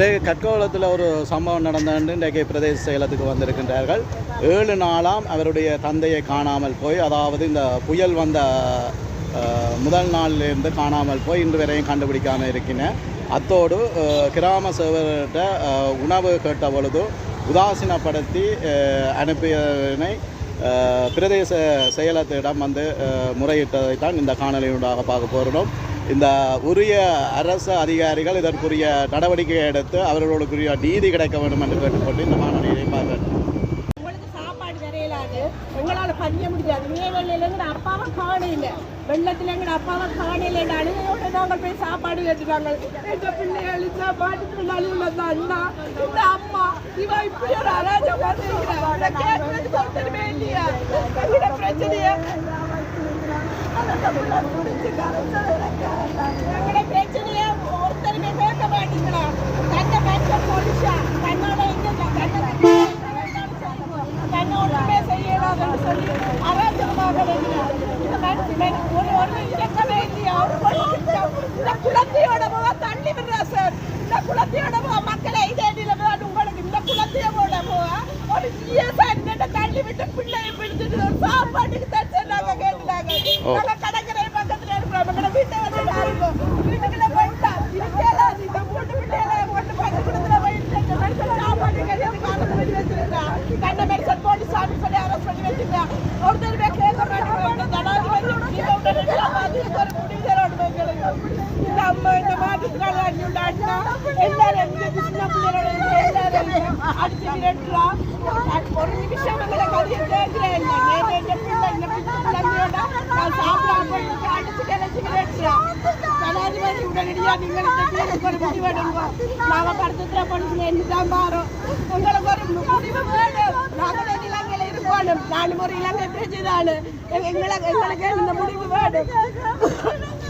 கற்கோளத்தில் ஒரு சம்பவம் நடந்தது இன்றைக்கு பிரதேச செயலத்துக்கு வந்திருக்கின்றார்கள். ஏழு நாளாம் அவருடைய தந்தையை காணாமல் போய் அதாவது இந்த புயல் வந்த முதல் நாளிலிருந்து காணாமல் போய் இன்று வரையும் கண்டுபிடிக்காமல் இருக்கின்றேன் அத்தோடு கிராம சேவர்கிட்ட உணவு கேட்ட பொழுது உதாசீனப்படுத்தி அனுப்பியனை அனுப்பியதனை பிரதேச செயலத்திடம் வந்து முறையிட்டதை தான் இந்த காணொலியூடாக பார்க்க போகிறோம். இந்த உரிய அரசு அதிகாரிகள் இதற்குரிய நடவடிக்கை எடுத்து அவர்களுக்குரிய நீதி கிடைக்க வேண்டும் என்று கேட்டுக்கொண்டு இந்த காணொலியை பார்க்க உங்களுக்கு சாப்பாடு பதிய முடியாது. மேவெள்ளையில எங்கட அப்பாவை காணையில வெள்ளத்துல எங்கள் அப்பாவை காணையில அழுகையோட நாங்கள் போய் சாப்பாடு கேட்டுட்டாங்க எங்க பிள்ளைகள் சாப்பாட்டுக்கு நடுவில் தான் அண்ணா இந்த அம்மா இவ இப்படி ஒரு அராஜகம் பண்ணிருக்கிறா கேட்கறது இல்லையா? எங்கட பிரச்சனைய ஒருத்தருமே கேட்க மாட்டீங்களா? தன்னை பெற்ற பொலிஷா? தன்னோட இங்க தன்னை தன்னை ஒன்றுமே செய்யலாதுன்னு சொல்லி அராஜகமாக வருகிறார். இந்த மனுஷன் ஒரு ஒரு இலக்கமே இல்லையா? ஒரு பொலிட்டிஷன் இந்த குலத்தையோட முகம் தள்ளி விடுறா சார் இந்த குலத்தையோட முகம் மக்களை இதே நிலைமைதான் உங்களுக்கு இந்த குலத்தையோட முகம் ஒரு ஜிஎஸ்ஆர் தள்ளி விட்டு பிள்ளையை பிடிச்சிட்டு ஒரு சாப்பாட்டுக்கு தான் சொன்னாங்க கேட்டுட்டாங்க நாங்க கடற்கரை பக்கத்துல இருக்கிறோம் எங்களை வீட்டை வந்து பாருங்க வீட்டுக்குள்ள போயிட்டா இருக்கேன் இந்த மூட்டு பிள்ளைகளை கொண்டு பள்ளிக்கூடத்துல போயிட்டு இந்த மனுஷன் சாப்பாடு கையால் காலத்து பண்ணி வச்சிருக்கா கண்ண மெடிசன் போட்டு சாமி சொல்லி அரெஸ்ட் பண்ணி வச்சிருக்கா ஒருத்தருமே கேட்க மாட்டேங்கிறாங்க ஜனாதிபதி நீங்க உடனே அதுக்கு ஒரு முடிவு தரணும் எங்களுக்கு இந்த அம்மா இந்த மாற்றத்தினால அண்ணியோட அண்ணா எல்லாரும் இந்த சின்ன பிள்ளைகளோட எல்லாரும் அடிச்சு விரட்டுறா ஒரு நிமிஷம் எங்களை கதையை கேட்கிறேன் இல்லை நேற்று எங்க பிள்ளை இந்த பிள்ளையோட நான் சாப்பிடாம போயிட்டு அடிச்சு கிளச்சி விரட்டுறா ஜனாதிபதி உடனடியா நீங்கள் இந்த தீர்வுக்கு ஒரு முடிவு எடுங்க நாங்க படத்துல படிச்சு என்னதான் மாறும் உங்களுக்கு ஒரு முடிவு வேணும் நாங்களே இலங்கையில இருக்கணும் நாலு முறை இலங்கை பிரஜைதானு எங்களுக்கு எங்களுக்கு இந்த முடிவு வேணும்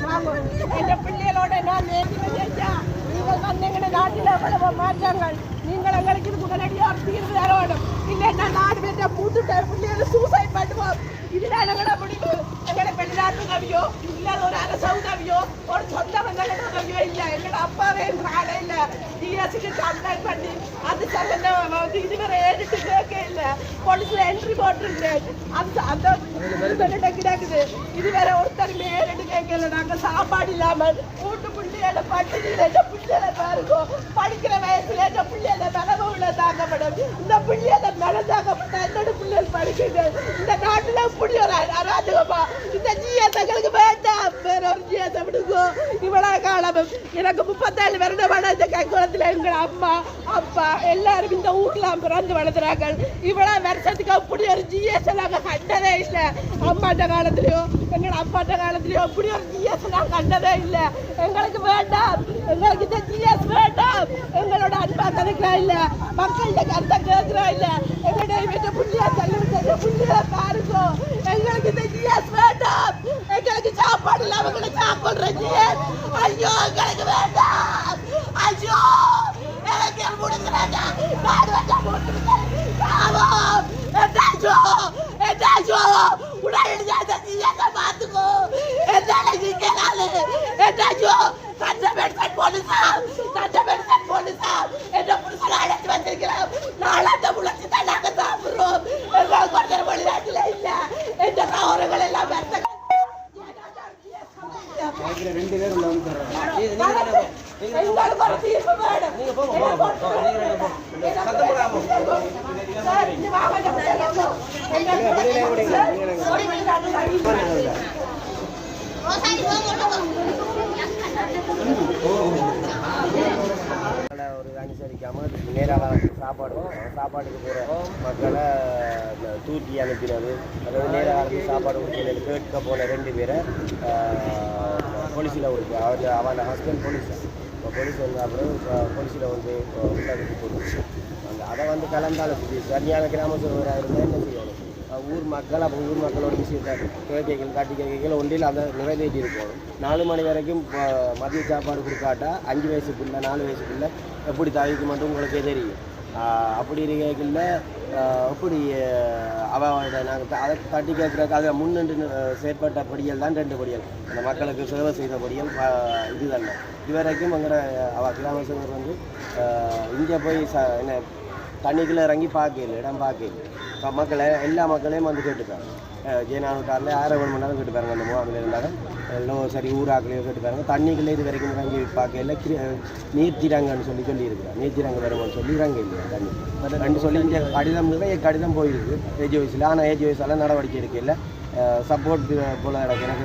வாங்க. எங்க பிள்ளைகளோட நான் நேற்று வந்தேன் நீங்கள் வந்து எங்க நாட்டில் எவ்வளவு மாற்றங்கள் நீங்கள் எங்களுக்கு இது உடனடியாக ஒரு தீர்வு தரணும் இல்லைன்னா நாடு பேர்ட்ட மூத்துட்ட பிள்ளைகளை சூசைட் பண்ணுவோம் இதுதான் எங்களோட முடிவு எங்களை வெளிநாட்டு உதவியோ இல்லை ஒரு அரசு உதவியோ ஒரு சொந்த பந்தங்களோட உதவியோ இல்லை எங்களோட அப்பாவே ஆளே இல்லை டிஎஸ்க்கு கம்ப்ளைண்ட் பண்ணி அது சம்பந்தம் வந்து இதுவரை ஏறிட்டு கேட்க இல்லை போலீஸ்ல என்ட்ரி போட்டிருக்கேன் அந்த அந்த கிடக்குது இதுவரை ஒருத்தர் மேலிட்டு கேட்கல சாப்பாடு இல்லாமல் கூட்டு படிக்கிற வயசுல இந்த பிள்ளையோட நிலவு உள்ள தாக்கப்படும் இந்த பிள்ளையோட நிலம் தாக்கப்பட்ட என்னோட பிள்ளைகள் படிக்கிறது இந்த நாட்டுல இப்படி ஒரு அராஜகமா இந்த ஜிஎஸ்ங்களுக்கு வேண்டாம். வேற ஒரு ஜிஎஸ் காலம் எனக்கு முப்பத்தேழு வருடமான இந்த கைக்குளத்துல எங்க அம்மா அப்பா எல்லாரும் இந்த ஊர்ல பிறந்து வளர்த்துறாங்க இவ்வளவு வருஷத்துக்கு அப்படி ஒரு ஜிஎஸ் நாங்க கண்டதே இல்லை. அம்மாட்ட காலத்துலயோ எங்களோட அப்பாட்ட காலத்துலயோ அப்படி ஒரு ஜிஎஸ் நான் கண்டதே இல்லை. எங்களுக்கு வேண்டாம். எங்களுக்கு இந்த ஜிஎஸ் வேண்டாம். எங்களோட அன்பா கதைக்கிறா இல்ல. மக்கள்கிட்ட கருத்தை கேட்கிறா இல்ல. எங்களுடைய What is that? ஒரு வெளிநாட்டுல அனுசரிக்காமல் நேராக சாப்பாடும் சாப்பாட்டுக்கு போகிற மக்களை இந்த தூக்கி அனுப்பினது. அதாவது நேராக சாப்பாடு கொடுக்கிறது கேட்க போன ரெண்டு பேரை போலீஸில் இருக்கு அவர் அவன் ஹஸ்பண்ட் போலீஸ்? இப்போ போலீஸ் வந்து அப்புறம் போலீஸில் வந்து உள்ளதுக்கு போட்டுச்சு. அதை வந்து கலந்தாலும் சரியான கிராம சொல்வராக இருந்தால் என்ன செய்யணும்? ஊர் மக்கள் அப்போ ஊர் மக்களோட விஷயத்தை கேட்கைகள் காட்டி கேட்கைகள் ஒன்றில் அதை நிறைவேற்றி இருக்கணும் நாலு மணி வரைக்கும் மதிய சாப்பாடு கொடுக்காட்டா அஞ்சு வயசுக்குள்ள நாலு வயசுக்குள்ள எப்படி தவிக்க மட்டும் உங்களுக்கே தெரியும். அப்படி இருக்கையில் அப்படி ஆஹ் அவளோட நாங்கள் அதை தட்டி கேட்குறதுக்கு அதை முன்னின்று செயற்பட்ட படிகள் தான் ரெண்டு படிகள். அந்த மக்களுக்கு சேவை செய்த படிகள் ஆஹ் இது இதுவரைக்கும் எங்களோட அவ கிராம சேவர் வந்து இங்கே போய் ச என்ன தண்ணிக்குள்ளே இறங்கி பார்க்கல இடம் பார்க்கல. இப்போ மக்களை எல்லா மக்களையும் வந்து கேட்டுப்பாங்க ஜெயநாடுக்காரில் யாரை மணி நேரம் கேட்டு பாருங்க அந்த முகாமில் இருந்தாலும் எல்லாம் சரி ஊராக்களையோ கேட்டு பாருங்க. தண்ணிக்குள்ளே இது வரைக்கும் இறங்கி பார்க்கல கிரி நீர்த்திரங்கன்னு சொல்லி சொல்லியிருக்கிறேன் நீர்த்திரங்க வருமானு சொல்லி இறங்க இல்லையா தண்ணி. ரெண்டு சொல்லி இங்கே கடிதம் இருக்குது கடிதம் போயிருக்கு. ஏஜ் வயசில் ஆனால் ஏஜ் வயசால் நடவடிக்கை எடுக்கல சப்போர்ட் போல் எனக்கு எனக்கு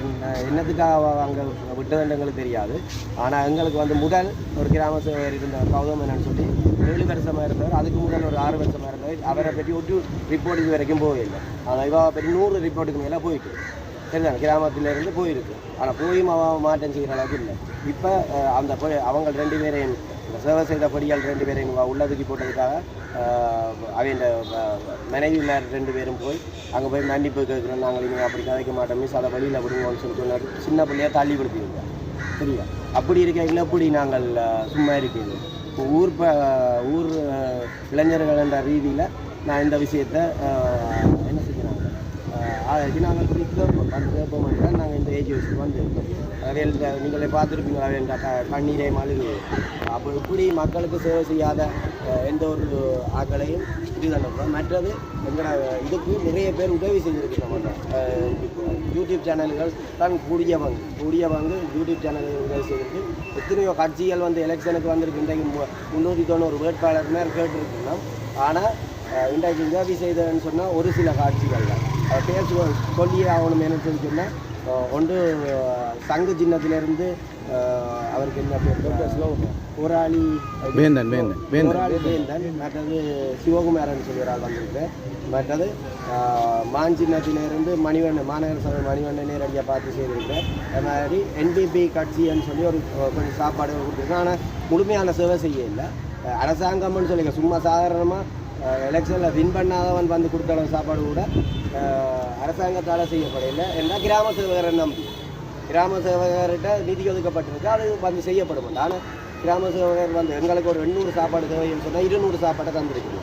என்னத்துக்காக அங்கே விட்டதுன்னு எங்களுக்கு தெரியாது. ஆனால் எங்களுக்கு வந்து முதல் ஒரு கிராம சேவர் இருந்த கௌதம் என்னன்னு சொல்லி ஏழு வருஷமாக இருந்தவர் அதுக்கு முதல் ஒரு ஆறு வருஷமாக இருந்தவர் அவரை பற்றி ஒரு ரிப்போர்ட் இது வரைக்கும் போகவில்லை. ஆனால் இவா பற்றி நூறு ரிப்போர்ட்டுக்கு மேலே போயிட்டு. சரிதான்? கிராமத்திலேருந்து போயிருக்கு. ஆனால் போயும் அவன் மாற்றம் செய்கிற அளவுக்கு இல்லை. இப்போ அந்த போய் அவங்க ரெண்டு பேரையும் சேவை செய்த பொடியால் ரெண்டு பேரையும் உள்ளதுக்கு போட்டதுக்காக அவன் மனைவியினர் ரெண்டு பேரும் போய் அங்கே போய் மன்னிப்பு கேட்குறோம் நாங்கள் இங்கே அப்படி கதைக்க மாட்டோம். மிஸ் அதை வழியில் விடுங்கன்னு சொல்லி சொன்னார். சின்ன பிள்ளையாக தள்ளி கொடுத்துருங்க சரியா அப்படி இருக்கையில் எப்படி நாங்கள் சும்மா இருக்கிறது ஊர் ப ஊர் இளைஞர்கள் என்ற ரீதியில் நான் இந்த விஷயத்தை அதுக்கு நாங்கள் இப்படி கேட்போம் அந்த கேட்போம் நாங்கள் இந்த ஏஜ் வயசுக்கு வந்து அவையில் இந்த நீங்களே பார்த்துருப்பீங்களா அவையில் க கண்ணீரை மழுகு அப்போ இப்படி மக்களுக்கு சேவை செய்யாத எந்த ஒரு ஆக்களையும் இது தானே மற்றது எங்களை இதுக்கு நிறைய பேர் உதவி செஞ்சுருக்கு நம்ம யூடியூப் சேனல்கள் தான் கூடிய பங்கு கூடிய பங்கு யூடியூப் சேனல்கள் உதவி செய்திருக்கு எத்தனையோ கட்சிகள் வந்து எலெக்ஷனுக்கு வந்திருக்கு இன்றைக்கு மு- முந்நூற்றி தொண்ணூறு வேட்பாளர் மேல் ஆனால் இன்றைக்கு உதவி செய்ததுன்னு சொன்னால் ஒரு சில காட்சிகள் தான் சொ- சொல்லியே ஆகணும் என்ன சொல்லி சொன்னால் அஹ் ஒன்று சங்கு சின்னத்திலிருந்து அவருக்கு என்ன பேர் சிவகுமார் போராளி வேந்தன், வேந்தன், வேந்தன். போராளி வேந்தன் மற்றது சிவகுமாரன் சொல்லி ஒரு ஆள் வந்திருக்கு. மற்றது மான் சின்னத்திலிருந்து மணிவண்ணன் மாநகர சபை மணிவண்ணன் நேரடியாக பார்த்து செய்திருக்கேன் அது மாதிரி என்பிபி கட்சின்னு சொல்லி ஒரு கொஞ்சம் சாப்பாடு கொடுத்துருக்கேன் ஆனால் முழுமையான சேவை செய்ய இல்லை. அரசாங்கம்னு சொல்லிக்க சும்மா சாதாரணமாக எலெக்ஷனில் வின் பண்ணாதவன் வந்து கொடுத்த அளவு சாப்பாடு கூட அரசாங்கத்தால் செய்யப்படையில் என்ன கிராம சேவகரை நம்பி. கிராம சேவகர்கிட்ட நிதி ஒதுக்கப்பட்டிருக்கு அது வந்து செய்யப்படும். ஆனால் கிராம சேவகர் வந்து எங்களுக்கு ஒரு எண்ணூறு சாப்பாடு தேவைன்னு சொன்னால் இருநூறு சாப்பாடை தந்திருக்கு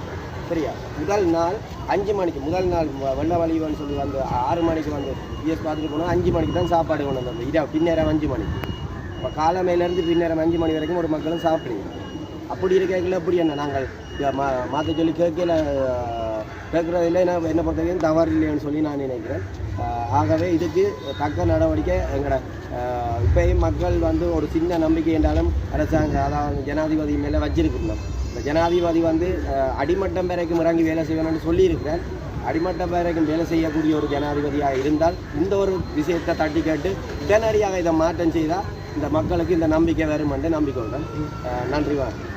சரியா? முதல் நாள் அஞ்சு மணிக்கு முதல் நாள் வெள்ள வலிவன்னு சொல்லி வந்து ஆறு மணிக்கு வந்து பிஎஸ் பார்த்துட்டு போனால் அஞ்சு மணிக்கு தான் சாப்பாடு கொண்டு வந்தோம் இதாக பின்னேரம் அஞ்சு மணிக்கு இப்போ காலமையிலேருந்து பின்னேரம் அஞ்சு மணி வரைக்கும் ஒரு மக்களும் சாப்பிடுங்க அப்படி இருக்கையில் அப்படி என்ன? நாங்கள் மா மாற்ற சொல்லி கேட்கல கேட்குறதில்ல என்ன என்ன பொறுத்தவரைக்கும் தவறு இல்லைன்னு சொல்லி நான் நினைக்கிறேன். ஆகவே இதுக்கு தக்க நடவடிக்கை எங்களோட ஆஹ் இப்பயும் மக்கள் வந்து ஒரு சின்ன நம்பிக்கை என்றாலும் அரசாங்கம் அதாவது ஜனாதிபதி மேலே வச்சிருக்கணும். இந்த ஜனாதிபதி வந்து அடிமட்டம் வரைக்கும் இறங்கி வேலை செய்யணும்னு சொல்லியிருக்கிறேன் அடிமட்டம் வரைக்கும் வேலை செய்யக்கூடிய ஒரு ஜனாதிபதியாக இருந்தால் இந்த ஒரு விஷயத்தை தட்டி கேட்டு உடனடியாக இதை மாற்றம் செய்தால் இந்த மக்களுக்கு இந்த நம்பிக்கை வரும் என்று நம்பிக்கொள்கிறேன் ஆஹ் நன்றி வணக்கம்.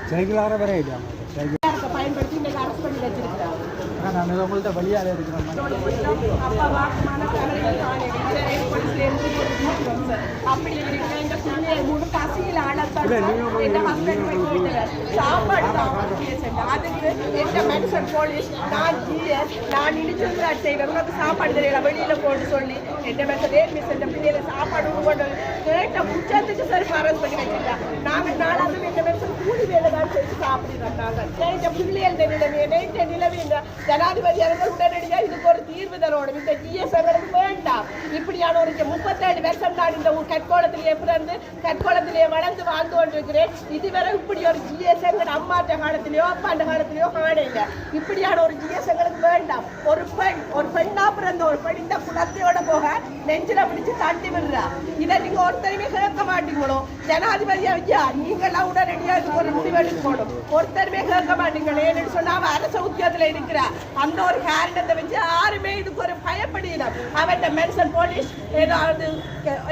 பசியில் அழத்தான் என் ஹஸ்பண்ட் போய் வீட்டுல சாப்பாடு அதுக்கு எந்த மெடிசன் போலீஸ் நான் ஜிஎஸ் நான் இடிச்சு செய்வேன் உனக்கு சாப்பாடு தெரியல வெளியில போட்டு சொல்லி. எந்த மெசேஜ் மிஸ் இந்த பிள்ளையில சாப்பாடு கொண்டு கேட்ட புச்சத்துக்கு சரி அரெஸ்ட் பண்ணி வச்சிருக்கேன் நாலாவது கூலி வேலை தான் செஞ்சு சாப்பிடுறோம் நாங்க இந்த பிள்ளைகள் நிலைமை இந்த நிலைமை ஜனாதிபதி அவர்கள் உடனடியாக இதுக்கு ஒரு தீர்வு தரணும். இந்த ஜிஎஸ் அவர்களுக்கு வேண்டாம். இப்படியான ஒரு முப்பத்தேழு வருஷம் நான் இந்த கற்கோளத்திலேயே பிறந்து கற்கோளத்திலேயே வளர்ந்து வாழ்ந்து கொண்டிருக்கிறேன். இதுவரை இப்படி ஒரு ஜிஎஸ் எங்கள் அம்மாட்ட காலத்திலேயோ அப்பாண்ட காலத்திலேயோ காணையில இப்படியான ஒரு ஜிஎஸ் எங்களுக்கு வேண்டாம். ஒரு பெண் ஒரு பெண்ணா பிறந்த ஒரு பெண் இந்த குலத்தையோட போக நெஞ்சில பிடிச்சு தட்டி விடுறா. இதை நீங்க ஒருத்தருமே கேட்க மாட்டீங்களோ? ஜனாதிபதி ஐயா நீங்களாம் உடனடியாக இதுக்கு ஒரு முடிவெடுக்கணும். ஒருத்தருமே கேட்க மாட்டீங்களே சொன்னா அவன் அரச உத்தியோகத்துல இருக்கிறா. அந்த ஒரு காரணத்தை வச்சு யாருமே இதுக்கு ஒரு பயப்படல அவன் மென்சன் போலீஸ் ஏதாவது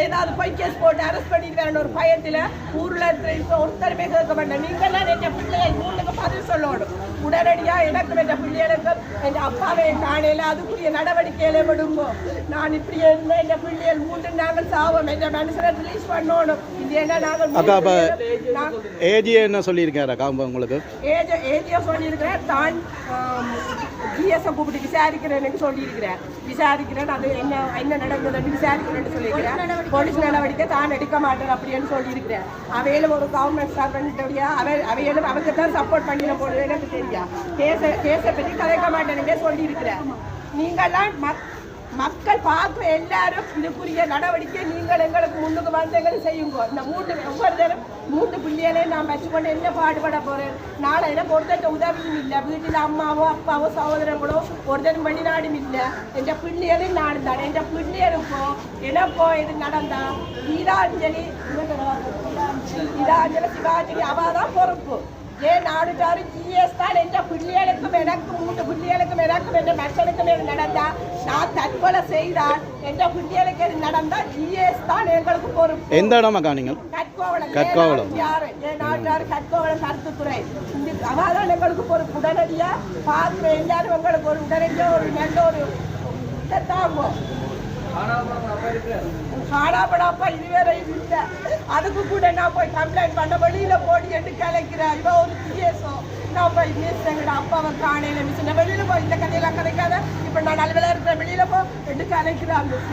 ஏதாவது பொய் கேஸ் போட்டு அரெஸ்ட் பண்ணிருக்காருன்னு ஒரு பயத்துல ஊர்ல இருக்கிற ஒருத்தருமே கேட்க மாட்டேன். நீங்களாம் என் பிள்ளைய மூணுக்கு பதில் சொல்லணும். உடனடியா எனக்கு என் பிள்ளைகளுக்கு என் அப்பாவை காணையில அதுக்குரிய நடவடிக்கையில விடுங்கோ. நான் இப்படி இருந்த என் பிள்ளைகள் மூன்று நாங்கள் சாவோம். என் மனுஷனை ரிலீஸ் பண்ணணும். அக்கா, அப்ப- நான் ஏஜி என்ன சொல்லியிருக்காரா? உங்களுக்கு? ஏஜ ஏஜியா சொல்லியிருக்கிறேன். தான் ஜிஎஸ்ஐ கூப்பிட்டு விசாரிக்கிறேன்னு சொல்லியிருக்கிறேன். விசாரிக்கிறேன். அது என்ன என்ன நடந்ததுன்னு விசாரிக்கிறேன்னு சொல்லியிருக்கிறேன். போலீஸ் நடவடிக்கை தான் எடுக்க மாட்டேன் அப்படின்னு சொல்லியிருக்கிறேன். அவையிலும் ஒரு கவர்மெண்ட் சர்வெண்ட்டுடைய அவை அவையிலும் அவங்க தான் சப்போர்ட் பண்ணின போது எனக்கு தெரியும் கேஸை கேஸை பற்றி கதைக்க மாட்டேன்னு சொல்லியிருக்கிறேன். நீங்கள்லாம் மக் மக்கள் பார்க்குற எல்லாரும் இதுக்குரிய நடவடிக்கை நீங்கள் எங்களுக்கு முன்னுக்கு வந்து எங்களுக்கு செய்யுங்க. இந்த மூன்று ஒவ்வொரு தரம் மூன்று பிள்ளைகளையும் நான் வச்சுக்கொண்டு என்ன பாடுபட போகிறேன் நாளை எனக்கு ஒருத்தட்ட உதவியும் இல்லை. வீட்டில் அம்மாவோ அப்பாவோ சகோதரங்களோ ஒருத்தரும் வெளிநாடும் இல்லை. என் பிள்ளைகளும் நான் தான். என் பிள்ளைகளுக்கோ எனக்கோ இது நடந்தா கீதாஞ்சலி கீதாஞ்சலி சிவாஞ்சலி அவள் தான் பொறுப்பு. ஏன் நாடுகாரு ஜிஎஸ் தான் என்ற பிள்ளைகளுக்கும் எனக்கும் மூன்று பிள்ளைகளுக்கும் எனக்கும் என்ற மனுஷனுக்கும் இது நடந்தா? நான் தற்கொலை செய்தால் என்ற பிள்ளைகளுக்கு இது நடந்தா? ஜிஎஸ் தான் எங்களுக்கு பொறுப்பு. எந்த இடமாக்கா நீங்கள் கற்கோவளம். கற்கோவளம். யாரு என் நாட்டார் கற்கோவளம் கருத்துத்துறை. இந்த அவாதான் எங்களுக்கு பொறுப்பு உடனடியா. பார்க்கிற எல்லாரும் உங்களுக்கு ஒரு உடனடியா ஒரு நல்ல ஒரு இதை தாங்கும் காணாப்படாப்பா இதுவரை இல்லை அதுக்கு கூட நான் போய் கம்ப்ளைண்ட் பண்ண வெளியில போடி எடுத்து கலைக்கிறேன் இவ ஒரு பிஎஸ்ஓ நான் போய் மிஸ் எங்கட அப்பாவை காணையில மிஸ் நான் வெளியில போய் இந்த கதையெல்லாம் கலைக்காத இப்ப நான் நல்வில இருக்கிறேன். வெளியில போ. எடுத்து கலைக்கிறான் மிஸ்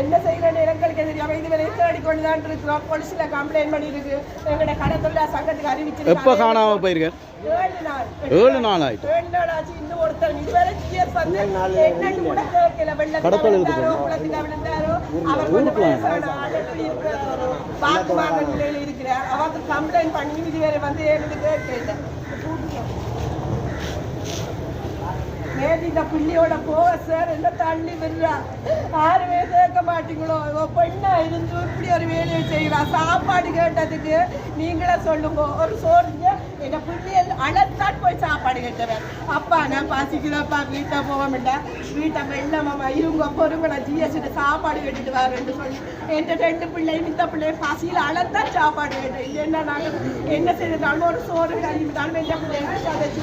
என்ன செய்யறேன்னு எங்களுக்கு தெரியாம இது வரை தேடி கொண்டு தான் இருக்கிறோம் போலீஸ்ல கம்ப்ளைண்ட் பண்ணிருக்கு. எங்கட கடை தொழிலாளர் சங்கத்துக்கு அறிவிச்சு எப்போ காணாமல் போயிருக்கேன் ஏழு நாள். ஏழு நாள் ஆயிட்டு. ஏழு நாள் ஆச்சு. இன்னும் ஒருத்தர் இதுவரை ஜிஎஸ் வந்து என்னன்னு கூட கேட்கல. வெள்ளத்துல கடத்தலுக்கு விழுந்தாரோ குளத்துல விழுந்தாரோ அவர் கொஞ்சம் வயசான ஆளு இருக்கிற ஒரு வாக்குவாத நிலையில இருக்கிறார். அவருக்கு கம்ப்ளைண்ட் பண்ணி இதுவரை வந்து ஏன்னு கேட்கல. நேற்று இந்த பிள்ளையோட போக சார் என்ன தள்ளி விடுறா? யாருமே கேட்க மாட்டீங்களோ? பெண்ணா இருந்து இப்படி ஒரு வேலையை சாப்பாடு கேட்டதுக்கு நீங்களே சொல்லுங்க. ஒரு சோறுங்க எங்க பிள்ளைகள் அழத்தான் போய் சாப்பாடு கேட்டவன் அப்பா நான் பசிக்குதாப்பா வீட்டை போக மாட்டேன் வீட்டை வெள்ளமாமா இவங்க பொறுங்க ஜிஎஸ்டி சாப்பாடு கேட்டுட்டு வரேன்னு சொல்லி. என் ரெண்டு பிள்ளையும் இந்த பிள்ளையும் பசியில் அழத்தான் சாப்பாடு கேட்டேன். இல்லைன்னா நாங்கள் என்ன செய்யறதாலும் ஒரு சோறு கழிவுதாலும் எந்த பிள்ளைங்க சதைச்சு